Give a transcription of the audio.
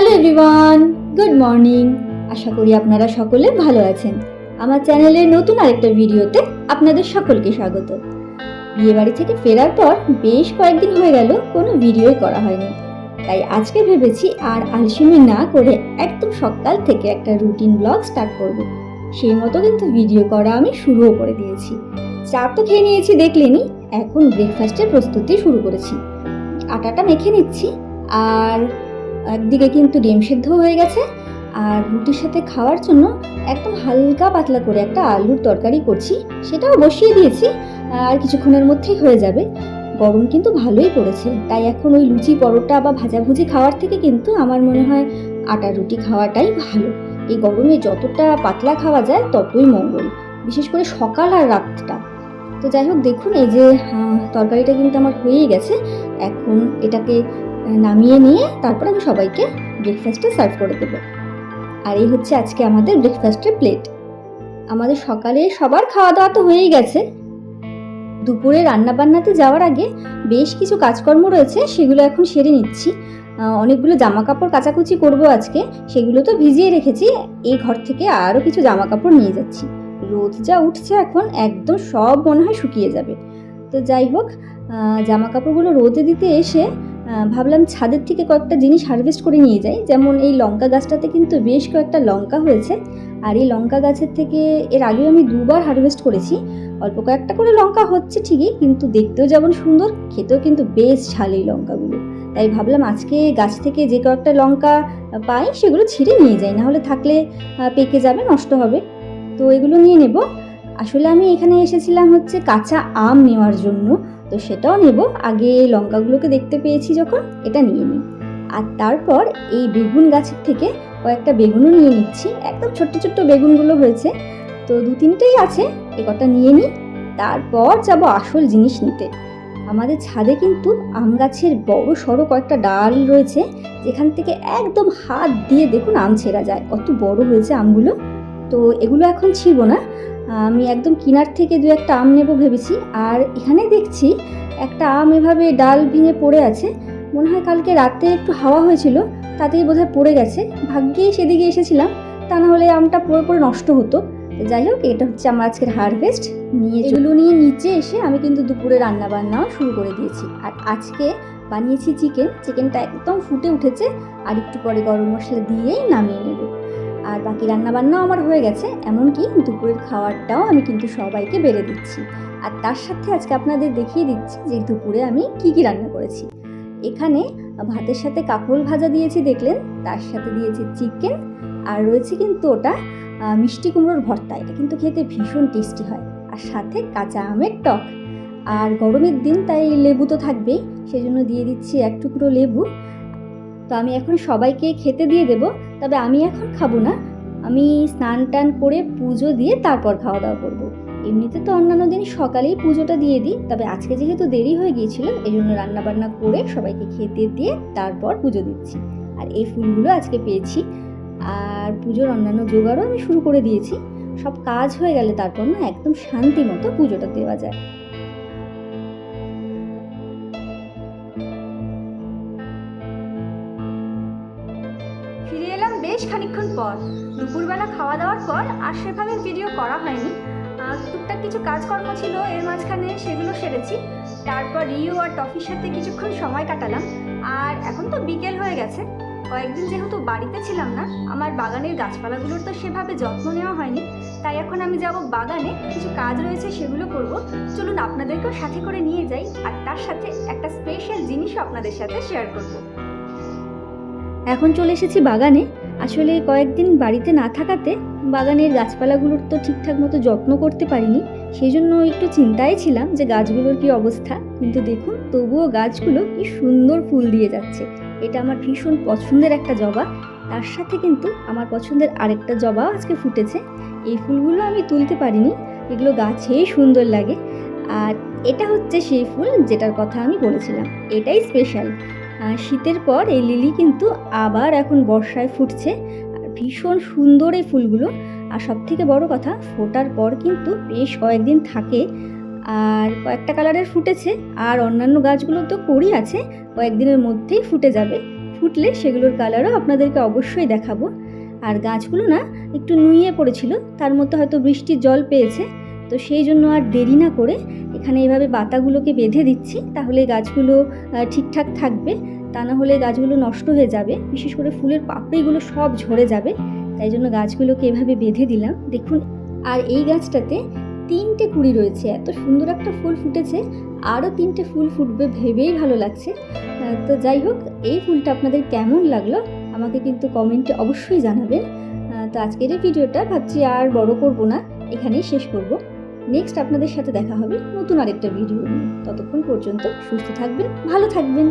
Hello everyone good morning আশা করি আপনারা সকলে ভালো আছেন। আমার চ্যানেলের নতুন আরেকটা ভিডিওতে আপনাদের সকলকে স্বাগত। বিয়ে বাড়ি থেকে ফেরার পর বেশ কয়েকদিন হয়ে গেল কোনো ভিডিওই করা হয়নি। তাই আজকে ভেবেছি আর আলসেমি না করে একদম সকাল থেকে একটা রুটিন ব্লগ স্টার্ট করব। সেই মতো কিন্তু ভিডিও করা আমি শুরুও করে দিয়েছি। চা তো খেয়ে নিয়েছি দেখলেনি, এখন ব্রেকফাস্টের প্রস্তুতি শুরু করেছি। আটাটা মেখে নিচ্ছি, আর একদিকে কিন্তু ডিম সেদ্ধ হয়ে গেছে আর রুটির সাথে খাওয়ার জন্য একদম হালকা পাতলা করে একটা আলুর তরকারি করছি, সেটাও বসিয়ে দিয়েছি, আর কিছুক্ষণের মধ্যেই হয়ে যাবে। গরম কিন্তু ভালোই পড়েছে, তাই এখন ওই লুচি পরোটা বা ভাজাভুজি খাওয়ার থেকে কিন্তু আমার মনে হয় আটা রুটি খাওয়াটাই ভালো। এই গরমে যতটা পাতলা খাওয়া যায় ততই মঙ্গল, বিশেষ করে সকাল আর রাতটা। তো যাই হোক, দেখুন এই যে তরকারিটা কিন্তু আমার হয়েই গেছে, এখন এটাকে নামিয়ে নিয়ে তারপর আমি সবাইকে ব্রেকফাস্টে সার্ভ করে দেবো। আর এই হচ্ছে আজকে আমাদের ব্রেকফাস্টের প্লেট আমাদের সকালে সবার খাওয়া দাওয়া তো হয়েই গেছে। দুপুরে রান্না বান্নাতে যাওয়ার আগে বেশ কিছু কাজকর্ম রয়েছে, সেগুলো এখন সেরে নিচ্ছি। অনেকগুলো জামা কাপড় কাচাকুচি করব আজকে, সেগুলো তো ভিজিয়ে রেখেছি। এই ঘর থেকে আরও কিছু জামা কাপড় নিয়ে যাচ্ছি। রোদ যা উঠছে এখন একদম সব মনে হয় শুকিয়ে যাবে। তো যাই হোক জামা কাপড়গুলো রোদে দিতে এসে ভাবলাম ছাদের থেকে কয়েকটা জিনিস হারভেস্ট করে নিয়ে যাই। যেমন এই লঙ্কা গাছটাতে কিন্তু বেশ কয়েকটা লঙ্কা হয়েছে। আর এই লঙ্কা গাছের থেকে এর আগেও আমি দুবার হারভেস্ট করেছি। অল্প কয়েকটা করে লঙ্কা হচ্ছে ঠিকই, কিন্তু দেখতেও যেমন সুন্দর, খেতেও কিন্তু বেশ ঝাল এই লঙ্কাগুলো। তাই ভাবলাম আজকে গাছ থেকে যে কয়েকটা লঙ্কা পাই, সেগুলো ছিঁড়ে নিয়ে যাই। নাহলে থাকলে পেকে যাবে, নষ্ট হবে। তো এগুলো নিয়ে নেব। আসলে আমি এখানে এসেছিলাম হচ্ছে কাঁচা আম নেওয়ার জন্য। তো সেটাও নেব। আগে লঙ্কাগুলোকে দেখতে পেয়েছি যখন, এটা নিয়ে নিই। আর তারপর এই বেগুন গাছের থেকে কয়েকটা বেগুনও নিয়ে নিচ্ছি। একদম ছোট্ট ছোট্ট বেগুনগুলো হয়েছে। তো দু তিনটেই আছে, এ কটা নিয়ে নিই। তারপর যাব আসল জিনিস নিতে। আমাদের ছাদে কিন্তু আম গাছের বড় সড়ো কয়েকটা ডাল রয়েছে, যেখান থেকে একদম হাত দিয়ে দেখুন আম ছেঁড়া যায়। কত বড় হয়েছে আমগুলো। তো এগুলো এখন ছিঁড়ব না। আমি একদম কিনার থেকে দু একটা আম নেব ভেবেছি। আর এখানে দেখছি একটা আম এভাবে ডাল ভেঙে পড়ে আছে। মনে হয় কালকে রাতে একটু হাওয়া হয়েছিল, তাতেই বোধহয় পড়ে গেছে। ভাগ্যেই সেদিকে এসেছিলাম, তা না হলে আমটা পড়ে পড়ে নষ্ট হতো। যাই হোক, এটা হচ্ছে আমার আজকের হারভেস্ট নিয়ে এগুলো নিয়ে নিচে এসে আমি কিন্তু দুপুরে রান্না বান্নাও শুরু করে দিয়েছি। আর আজকে বানিয়েছি চিকেন চিকেনটা একদম ফুটে উঠেছে। আর একটু পরে গরম মশলা দিয়েই নামিয়ে নেব। আর বাকি রান্নাবান্নাও আমার হয়ে গেছে, এমনকি দুপুরের খাবারটাও আমি কিন্তু সবাইকে বেড়ে দিচ্ছি। আর তার সাথে আজকে আপনাদের দেখিয়ে দিচ্ছি যে দুপুরে আমি কি কি রান্না করেছি। এখানে ভাতের সাথে কাঁকরোল ভাজা দিয়েছি দেখলেন, তার সাথে দিয়েছি চিকেন, আর রয়েছে কিন্তু ওটা মিষ্টি কুমড়োর ভর্তা। এটা কিন্তু খেতে ভীষণ টেস্টি হয়, আর সাথে কাঁচা আমের টক। আর গরমের দিন তাই লেবু তো থাকবেই, সেজন্য দিয়ে দিচ্ছি এক টুকরো লেবু। তো আমি এখন সবাইকে খেতে দিয়ে দেব তবে আমি এখন খাব না। আমি স্নান টান করে পুজো দিয়ে তারপর খাওয়া দাওয়া করব। এমনিতে তো অন্যান্য দিন সকালেই পুজোটা দিয়ে দিই, তবে আজকে যেহেতু দেরি হয়ে গিয়েছিল এই জন্য রান্নাবান্না করে সবাইকে খেতে দিয়ে তারপর পুজো দিচ্ছি। আর এই ফুলগুলো আজকে পেয়েছি। আর পুজোর অন্যান্য জোগাড়ও আমি শুরু করে দিয়েছি। সব কাজ হয়ে গেলে তারপর না একদম শান্তি মতো পুজোটা দেওয়া যায়। বেশ খানিকক্ষণ পর। দুপুরবেলা খাওয়া দাওয়ার পর আর সেভাবে ভিডিও করা হয়নি। টুকটাক কিছু কাজকর্ম ছিল, এর মাঝখানে সেগুলো সেরেছি। তারপর রিও আর টফির সাথে কিছুক্ষণ সময় কাটালাম। আর এখন তো বিকেল হয়ে গেছে। কয়েকদিন যেহেতু বাড়িতে ছিলাম না, আমার বাগানের গাছপালাগুলোর তো সেভাবে যত্ন নেওয়া হয়নি। তাই এখন আমি যাব বাগানে, কিছু কাজ রয়েছে সেগুলো করব। চলুন আপনাদেরকেও সাথে করে নিয়ে যাই, আর তার সাথে একটা স্পেশাল জিনিসও আপনাদের সাথে শেয়ার করব। এখন চলে এসেছি বাগানে। আসলে কয়েকদিন বাড়িতে না থাকাতে বাগানের গাছপালাগুলোর তো ঠিকঠাক মতো যত্ন করতে পারিনি। সেই জন্য একটু চিন্তায় ছিলাম যে গাছগুলোর কি অবস্থা। কিন্তু দেখুন, তবুও গাছগুলো কি সুন্দর ফুল দিয়ে যাচ্ছে। এটা আমার ভীষণ পছন্দের একটা জবা। তার সাথে কিন্তু আমার পছন্দের আরেকটা জবাও আজকে ফুটেছে। এই ফুলগুলো আমি তুলতে পারিনি। এগুলো গাছেই সুন্দর লাগে। আর এটা হচ্ছে সেই ফুল যেটার কথা আমি বলেছিলাম। এটাই স্পেশাল শীতের পর এই লিলি কিন্তু আবার এখন বর্ষায় ফুটছে। আর ভীষণ সুন্দর এই ফুলগুলো। আর সব থেকে বড় কথা, ফোটার পর কিন্তু বেশ কয়েকদিন থাকে। আর কয়েকটা কালারের ফুটেছে। আর অন্যান্য গাছগুলো তো করি আছে, কয়েকদিনের মধ্যেই ফুটে যাবে। ফুটলে সেগুলোর কালারও আপনাদেরকে অবশ্যই দেখাবো। আর গাছগুলো না, একটু নুইয়ে পড়েছিল, তার মধ্যে হয়তো বৃষ্টির জল পেয়েছে। তো সেই জন্য আর দেরি না করে এখানে এভাবে বাতাগুলোকে বেঁধে দিচ্ছি, তাহলে গাছগুলো ঠিকঠাক থাকবে। তা না হলে গাছগুলো নষ্ট হয়ে যাবে, বিশেষ করে ফুলের পাপড়িগুলো সব ঝরে যাবে। তাই জন্য গাছগুলোকে এভাবে বেঁধে দিলাম। দেখুন, আর এই গাছটাতে তিনটে কুড়ি রয়েছে। এত সুন্দর একটা ফুল ফুটেছে, আরও তিনটে ফুল ফুটবে ভেবেই ভালো লাগছে। তো যাই হোক, এই ফুলটা আপনাদের কেমন লাগল, আমাকে কিন্তু কমেন্টে অবশ্যই জানাবেন। তো আজকের এই ভিডিওটা ভাবছি আর বড় করব না, এখানেই শেষ করব। নেক্সট আপনাদের সাথে দেখা হবে নতুন আরেকটা ভিডিও নিয়ে। ততক্ষণ পর্যন্ত সুস্থ থাকবেন, ভালো থাকবেন।